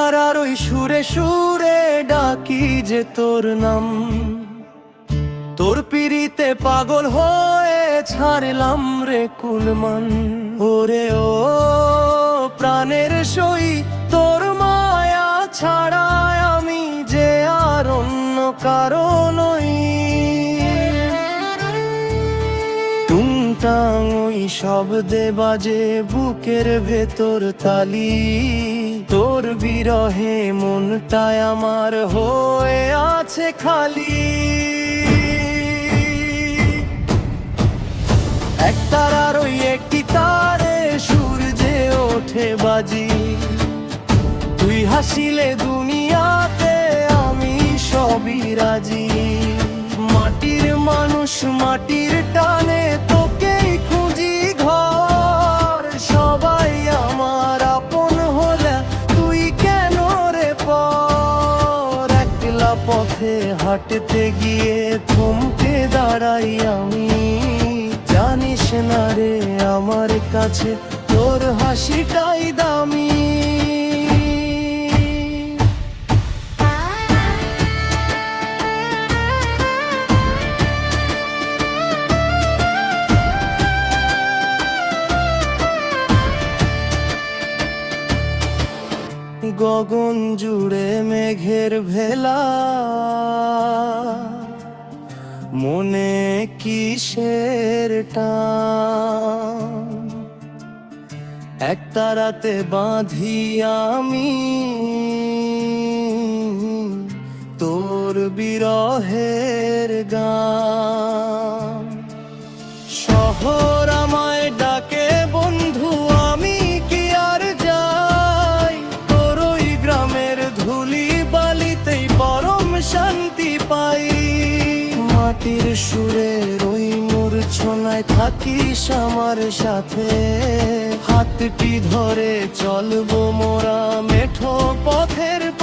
তারার ওই সুরে সুরে ডাকি যে তোর নাম। তোর পিড়িতে পাগল হয়ে ছাড়লাম রে কুলমান। ওরে ও প্রাণের সই তোর মায়া ছাড়া আমি যে আর অন্য কারণই টুংটাং ওই শব্দে বাজে বুকের ভেতর তালি। তোর বিরহে মনটায় আমার হয়ে আছে খালি। এক তারার ওই একটি তারে সূর্যে ওঠে বাজি। তুই হাসিলে দুনিয়াতে আমি সবই রাজি। মাটির মানুষ মাটির টানে তোকেই পথে হাঁটতে গিয়ে থমকে দাঁড়াই আমি। জানিস না রে আমার কাছে তোর হাসিটাই দামি। গগন জুড়ে মেঘের ভেলা। মনে কিসের টান? এক তারাতে বাঁধি আমি। তোর বিরহের গান। মাটির সুরে ওই মূর্ছনায় থাকিস আমার সাথে। হাতটি ধরে চলবো মোরা মেঠো পথের পথে